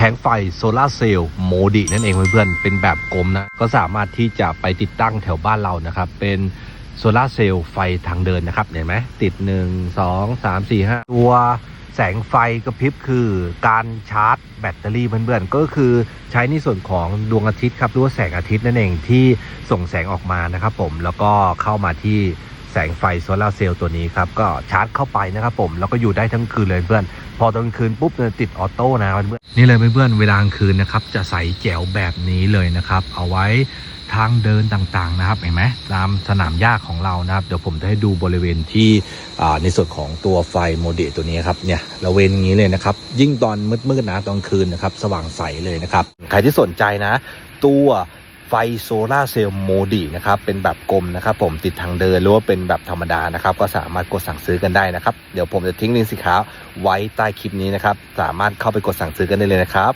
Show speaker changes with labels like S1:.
S1: ผงไฟโซลาเซลล์โมดินั่นเองเพื่อนๆเป็นแบบกลมนะ ก็สามารถที่จะไปติดตั้งแถวบ้านเรานะครับ เป็นโซลาเซลล์ไฟทางเดินนะครับ เห็นไหมติด 1 2 3 4 5 ตัวแสงไฟกระพริบคือการชาร์จแบตเตอรี่เพื่อนๆก็คือใช้ในส่วนของดวงอาทิตย์ครับหรือว่าแสงอาทิตย์นั่นเองที่ส่งแสงออกมานะครับผมแล้วก็เข้ามาที่ แสงไฟโซลาเซลล์ตัวนี้ครับ ก็ชาร์จเข้าไปนะครับผม แล้วก็อยู่ได้ทั้งคืนเลยเพื่อน พอตอนคืนปุ๊บเนี่ยติดออโต้นะเพื่อนนี่เลยเพื่อนเวลากลางคืนนะครับ จะใสแจ๋วแบบนี้เลยนะครับ เอาไว้ทางเดินต่างๆนะครับเห็นไหมตามสนามหญ้าของเรานะครับ เดี๋ยวผมจะให้ดูบริเวณที่ในส่วนของตัวไฟโมเดลตัวนี้ครับเนี่ยระเวนงนี้เลยนะครับ ยิ่งตอนมืดๆนะตอนคืนนะครับ สว่างใสเลยนะครับ ใครที่สนใจนะ ตัว ไฟโซลาเซลล์โมดีนะครับเป็นแบบกลมนะครับ ผมติดทางเดินหรือว่าเป็นแบบธรรมดานะครับ ก็สามารถกดสั่งซื้อกันได้นะครับ เดี๋ยวผมจะทิ้งลิงก์สีขาวไว้ใต้คลิปนี้นะครับ สามารถเข้าไปกดสั่งซื้อกันได้เลยนะครับ